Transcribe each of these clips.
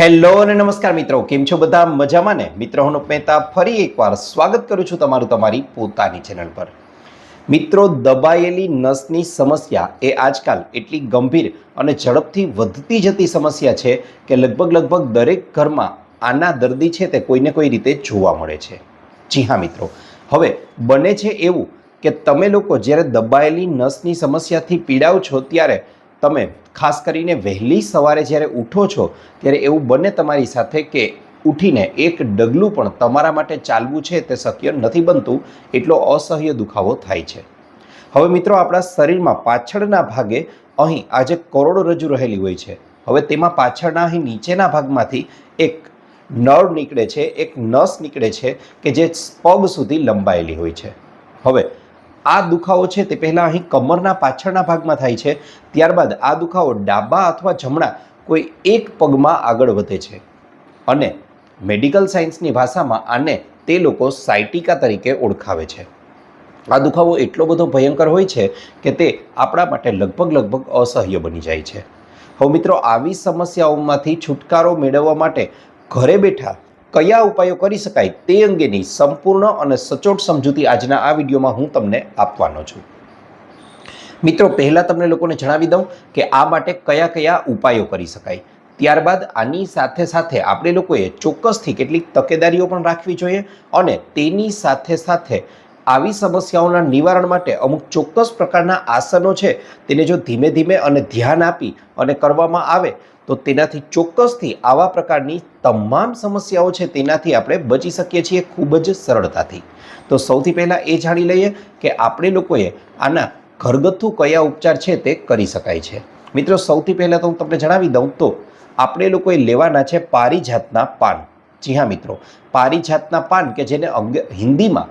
Hello અને નમસ્કાર મિત્રો, કેમ છો બધા? મજામાં ને? મિત્રો, હું મહેતા ફરી એકવાર સ્વાગત કરું છું તમારું તમારી પોતાની ચેનલ પર. મિત્રો, દબાયેલી નસની સમસ્યા એ આજકાલ એટલી ગંભીર અને ઝડપથી વધતી જતી સમસ્યા છે કે લગભગ લગભગ દરેક ઘરમાં આના દર્દી છે તે કોઈને કોઈ રીતે જોવા મળે છે. જી હા, મિત્રો. હવે, બને છે એવું કે તમે લોકો જ્યારે દબાયેલી નસની સમસ્યાથી પીડાવ છો ત્યારે તમે ખાસ કરીને વહેલી સવારે જ્યારે ઉઠો છો, ત્યારે એવું બને તમારી સાથે કે ઉઠીને એક ડગલું પણ તમારા માટે ચાલવું છે તે શક્ય નથી બનતું, એટલો અસહ્ય દુખાવો થાય છે. હવે મિત્રો, આપણા શરીરમાં પાછળના ભાગે અહીં આજે કરોડરજ્જુ રહેલી હોય છે. હવે તેમાં પાછળના અહીં નીચેના ભાગમાંથી એક નળ નીકળે છે, એક નસ નીકળે છે કે જે પગ સુધી લંબાયેલી હોય છે. હવે આ દુખાવો છે તે પહેલાં અહીં કમરના પાછળના ભાગમાં થાય છે. ત્યારબાદ આ દુખાવો ડાબા અથવા જમણા કોઈ એક પગમાં આગળ વધે છે. અને મેડિકલ સાયન્સની ભાષામાં આને તે લોકો સાયટિકા તરીકે ઓળખાવે છે. આ દુખાવો એટલો બધો ભયંકર હોય છે કે તે આપણા માટે લગભગ લગભગ અસહ્ય બની જાય છે. હવે મિત્રો, આવી સમસ્યાઓમાંથી છુટકારો મેળવવા માટે ઘરે બેઠા કયા ઉપાયો કરી શકાય તે અંગેની સંપૂર્ણ અને સચોટ સમજૂતી આજના આ વિડીયોમાં હું તમને આપવાનો છું. મિત્રો, પહેલાં તમને લોકોને જણાવી દઉં કે આ માટે કયા કયા ઉપાયો કરી શકાય. ત્યારબાદ આની સાથે સાથે આપણે લોકોએ ચોક્કસથી કેટલીક તકેદારીઓ પણ રાખવી જોઈએ અને તેની સાથે સાથે આવી સમસ્યાઓના નિવારણ માટે અમુક ચોક્કસ પ્રકારના આસનો છે, તેને જો ધીમે ધીમે અને ધ્યાન આપી અને કરવામાં આવે, તો તેનાથી ચોક્કસથી આવા પ્રકારની તમામ સમસ્યાઓ છે તેનાથી આપણે બચી શકીએ છીએ ખૂબ જ સરળતાથી. તો સૌથી પહેલાં એ જાણી લઈએ કે આપણે લોકોએ આના ઘરગથ્થુ કયા ઉપચાર છે તે કરી શકાય છે. મિત્રો, સૌથી પહેલાં તો હું તમને જણાવી દઉં તો, આપણે લોકોએ લેવાના છે પારિજાતના પાન. જી હા મિત્રો, પારિજાતના પાન કે જેને અંગે, હિન્દીમાં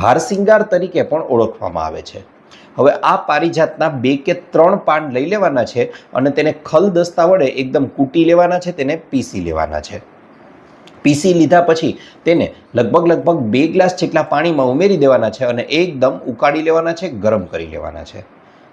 હારસિંગાર તરીકે પણ ઓળખવામાં આવે છે. હવે આ પારિજાતના બે કે ત્રણ પાન લઈ લેવાના છે અને તેને ખલ દસ્તા વડે એકદમ કૂટી લેવાના છે, તેને પીસી લેવાના છે. પીસી લીધા પછી તેને લગભગ લગભગ બે ગ્લાસ જેટલા પાણીમાં ઉમેરી દેવાના છે અને એકદમ ઉકાળી લેવાના છે, ગરમ કરી લેવાના છે.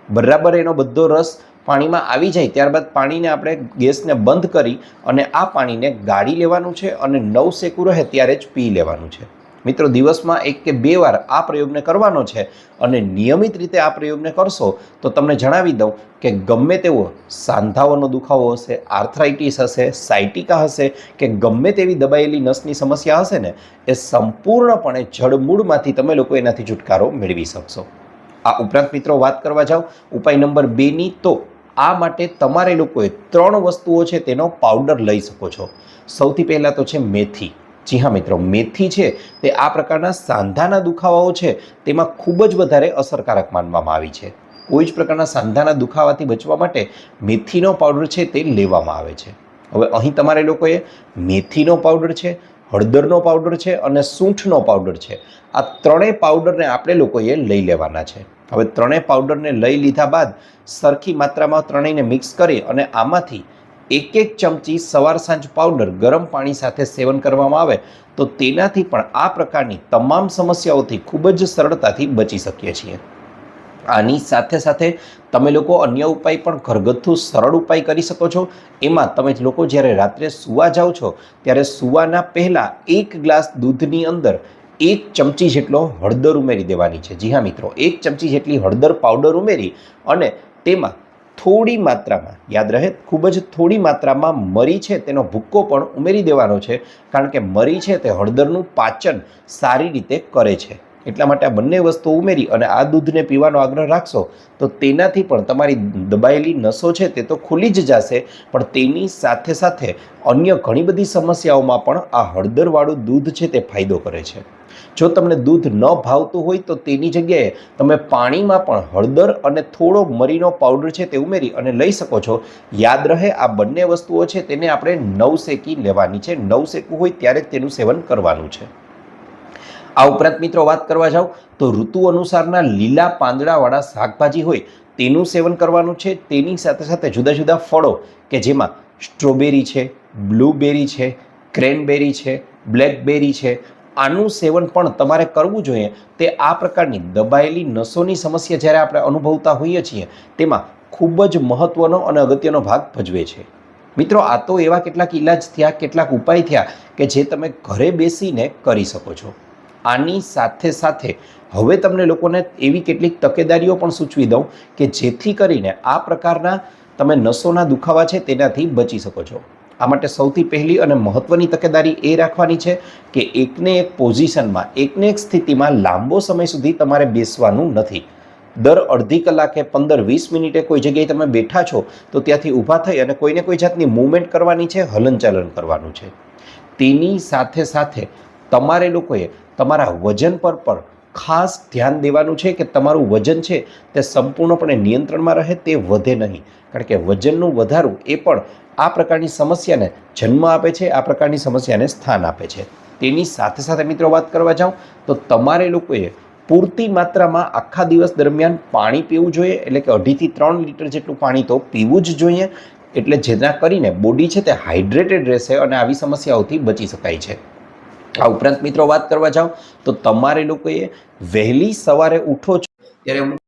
બરાબર એનો બધો રસ પાણીમાં આવી જાય ત્યારબાદ પાણીને આપણે ગેસને બંધ કરી અને આ પાણીને ગાળી લેવાનું છે અને નવ શેકું રહે ત્યારે જ પી લેવાનું છે. મિત્રો, દિવસમાં એક કે બે વાર આ પ્રયોગને કરવાનો છે અને નિયમિત રીતે આ પ્રયોગને કરશો તો તમને જણાવી દઉં કે ગમે તેવો સાંધાઓનો દુખાવો હશે, આર્થરાઇટિસ હશે, સાયટિકા હશે કે ગમે તેવી દબાયેલી નસની સમસ્યા હશે ને, એ સંપૂર્ણપણે જડમૂળમાંથી તમે લોકો એનાથી છુટકારો મેળવી શકશો. આ ઉપરાંત મિત્રો, વાત કરવા જાઓ ઉપાય નંબર બેની તો આ માટે તમારે લોકોએ ત્રણ વસ્તુઓ છે તેનો પાવડર લઈ શકો છો. સૌથી પહેલાં તો છે મેથી. જી હા મિત્રો, મેથી છે તે આ પ્રકારના સાંધાના દુખાવાઓ છે, તેમાં ખૂબ જ વધારે અસરકારક માનવામાં આવી છે. કોઈ જ પ્રકારના સાંધાના દુખાવાથી બચવા માટે મેથીનો પાવડર છે તે લેવામાં આવે છે. હવે અહીં તમારે લોકોએ મેથીનો પાવડર છે, હળદરનો પાવડર છે અને સૂંઠનો પાવડર છે. આ ત્રણેય પાવડરને આપણે લોકોએ લઈ લેવાના છે. હવે ત્રણેય પાવડરને લઈ લીધા બાદ સરખી માત્રામાં ત્રણેયને મિક્સ કરી અને આમાંથી એક એક ચમચી સવાર સાંજ પાવડર ગરમ પાણી સાથે સેવન કરવામાં આવે તો તેનાથી પણ આ પ્રકારની તમામ સમસ્યાઓથી ખૂબ જ સરળતાથી બચી શકીએ છીએ. આની સાથે સાથે તમે લોકો અન્ય ઉપાય પણ ઘરગથ્થુ સરળ ઉપાય કરી શકો છો. એમાં તમે લોકો જ્યારે રાત્રે સૂવા જાઓ છો, ત્યારે સૂવાના પહેલાં એક ગ્લાસ દૂધની અંદર એક ચમચી જેટલો હળદર ઉમેરી દેવાની છે. જી હા મિત્રો, એક ચમચી જેટલી હળદર પાવડર ઉમેરી અને તેમાં થોડી માત્રામાં. યાદ રહે, ખૂબ જ થોડી માત્રામાં મરી છે, તેનો ભૂક્કો પણ ઉમેરી દેવાનો છે, કારણ કે મરી છે તે હળદરનું પાચન સારી રીતે કરે છે. એટલા માટે આ બંને વસ્તુઓ ઉમેરી અને આ દૂધને પીવાનો આગ્રહ રાખશો, તો તેનાથી પણ તમારી દબાયેલી નસો છે તે તો ખુલી જ જશે, પણ તેની સાથે સાથે અન્ય ઘણી બધી સમસ્યાઓમાં પણ આ હળદરવાળું દૂધ છે તે ફાયદો કરે છે. જો તમને દૂધ ન ભાવતું હોય તો તેની જગ્યાએ તમે પાણીમાં પણ હળદર અને થોડો મરીનો પાવડર છે તે ઉમેરી અને લઈ શકો છો. યાદ રહે, આ બંને વસ્તુઓ છે તેને આપણે નવ શેકી લેવાની છે. નવ શેકવું હોય ત્યારે તેનું સેવન કરવાનું છે. આ ઉપરાંત મિત્રો વાત કરવા જાઓ તો ઋતુ અનુસારના લીલા પાંદડાવાળા શાકભાજી હોય તેનું સેવન કરવાનું છે. તેની સાથે સાથે જુદા જુદા ફળો કે જેમાં સ્ટ્રોબેરી છે, બ્લૂબેરી છે, ક્રેનબેરી છે, બ્લેકબેરી છે આનું સેવન પણ તમારે કરવું જોઈએ. તે આ પ્રકારની દબાયેલી નસોની સમસ્યા જ્યારે આપણે અનુભવતા હોઈએ છીએ, તેમાં ખૂબ જ મહત્ત્વનો અને અગત્યનો ભાગ ભજવે છે. મિત્રો, આ તો એવા કેટલાક ઈલાજ થયા, કેટલાક ઉપાય થયા કે જે તમે ઘરે બેસીને કરી શકો છો. આની સાથે સાથે હવે તમને લોકોને એવી કેટલીક તકેદારીઓ પણ સૂચવી દઉં કે જેથી કરીને આ પ્રકારના તમે નસોના દુખાવા છે તેનાથી બચી શકો છો. આ માટે સૌથી પહેલી અને મહત્ત્વની તકેદારી એ રાખવાની છે કે એકને એક પોઝિશનમાં, એકને એક સ્થિતિમાં લાંબો સમય સુધી તમારે બેસવાનું નથી. દર અડધી કલાકે પંદર વીસ મિનિટે કોઈ જગ્યાએ તમે બેઠા છો, તો ત્યાંથી ઊભા થઈ અને કોઈને કોઈ જાતની મૂવમેન્ટ કરવાની છે, હલનચલન કરવાનું છે. તેની સાથે સાથે તમારે લોકોએ તમારા વજન પર પણ ખાસ ધ્યાન દેવાનું છે કે તમારું વજન છે તે સંપૂર્ણપણે નિયંત્રણમાં રહે તે વધે નહીં. કારણ કે વજનનું વધારવું એ પણ આ પ્રકારની સમસ્યાને જન્મ આપે છે, આ પ્રકારની સમસ્યાને સ્થાન આપે છે. તેની સાથે સાથે મિત્રો વાત કરવા જાઉં તો તમારે લોકોએ પૂરતી માત્રામાં આખા દિવસ દરમિયાન પાણી પીવું જોઈએ, એટલે કે અઢીથી ત્રણ લીટર જેટલું પાણી તો પીવું જ જોઈએ, એટલે જેના કરીને બોડી છે તે હાઇડ્રેટેડ રહેશે અને આવી સમસ્યાઓથી બચી શકાય છે. આ ઉપરાંત મિત્રો વાત કરવા જાઓ તો તમારે લોકોએ વહેલી સવારે ઉઠો છો, ત્યારે અમુક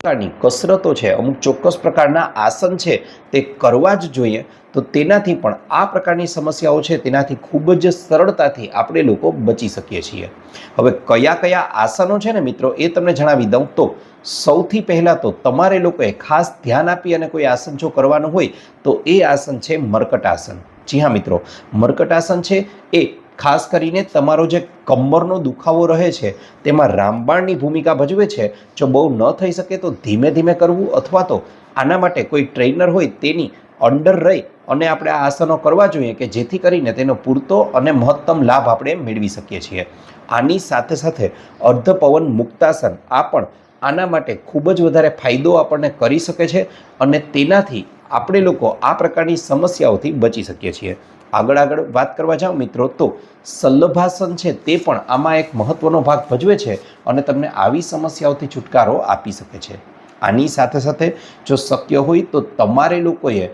પ્રકારની કસરતો છે, અમુક ચોક્કસ પ્રકારના આસન છે, તે કરવા જ જોઈએ. તો તેનાથી પણ આ પ્રકારની સમસ્યાઓ છે, તેનાથી ખૂબ જ સરળતાથી આપણે લોકો બચી શકીએ છીએ. હવે કયા કયા આસનો છે ને મિત્રો, એ તમને જણાવી દઉં તો, સૌથી પહેલાં તો તમારે લોકોએ ખાસ ધ્યાન આપી અને કોઈ આસન જો કરવાનું હોય, તો એ આસન છે મરકટ આસન. જી હા મિત્રો, મરકટ આસન છે એ ખાસ કરીને તમારો જે કમરનો દુખાવો રહે છે, તેમાં રામબાણની ભૂમિકા ભજવે છે, જો બહુ ન થઈ શકે તો ધીમે ધીમે કરવું અથવા તો આના માટે કોઈ ટ્રેનર હોય તેની અંડર રહી અને આપણે આ આસનો કરવા જોઈએ કે જેથી કરીને તેનો પૂરતો અને મહત્તમ લાભ આપણે મેળવી શકીએ છીએ. આની સાથે સાથે અર્ધ પવન મુક્તાસન, આ પણ આના માટે ખૂબ જ વધારે ફાયદો આપણને કરી શકે છે અને તેનાથી આપણે લોકો આ પ્રકારની સમસ્યાઓથી બચી શકીએ છીએ. આગળ આગળ વાત કરવા જાઓ મિત્રો, તો સલ્લભાસન છે તે પણ આમાં એક મહત્ત્વનો ભાગ ભજવે છે અને તમને આવી સમસ્યાઓથી છુટકારો આપી શકે છે. આની સાથે સાથે જો શક્ય હોય તો તમારે લોકોએ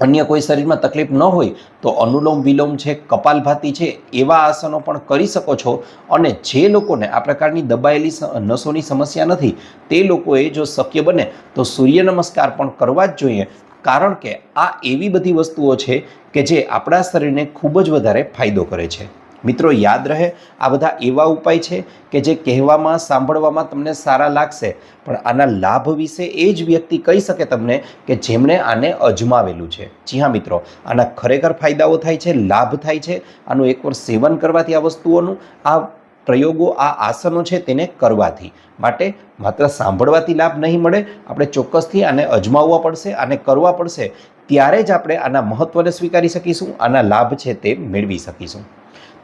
અન્ય કોઈ શરીરમાં તકલીફ ન હોય તો અનુલોમ વિલોમ છે, કપાલભાતી છે, એવા આસનો પણ કરી શકો છો અને જે લોકોને આ પ્રકારની દબાયેલી નસોની સમસ્યા નથી તે લોકોએ જો શક્ય બને તો સૂર્ય નમસ્કાર પણ કરવા જ જોઈએ કારણ કે આ એવી બધી વસ્તુઓ છે કે જે આપણા શરીરને ખૂબ જ વધારે ફાયદો કરે છે. મિત્રો, યાદ રહે, આ બધા એવા ઉપાય છે કે જે કહેવામાં, સાંભળવામાં તમને સારા લાગશે, પણ આના લાભ વિશે એ જ વ્યક્તિ કહી શકે તમને કે જેમણે આને અજમાવેલું છે. જી હા, મિત્રો, આના ખરેખર ફાયદાઓ થાય છે, લાભ થાય છે. આનું એકવાર સેવન કરવાથી આ વસ્તુઓનું, આ પ્રયોગો આ આસનો છે તેને કરવાથી. માટે માત્ર સાંભળવાથી લાભ નહીં મળે, આપણે ચોક્કસથી આને અજમાવવા પડશે અને કરવા પડશે, ત્યારે જ આપણે આના મહત્ત્વને સ્વીકારી શકીશું, આના લાભ છે તે મેળવી શકીશું.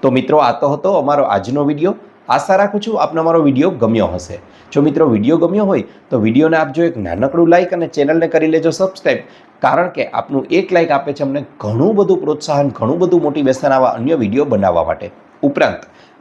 તો મિત્રો, આ તો હતો અમારો આજનો વીડિયો. આશા રાખું છું આપને અમારો વીડિયો ગમ્યો હશે. જો મિત્રો વીડિયો ગમ્યો હોય, તો વિડીયોને આપજો એક નાનકડું લાઇક અને ચેનલને કરી લેજો સબસ્ક્રાઈબ કારણ કે આપનું એક લાઇક આપે છે અમને ઘણું બધું પ્રોત્સાહન, ઘણું બધું મોટિવેશન આવા અન્ય વીડિયો બનાવવા માટે. ઉપરાંત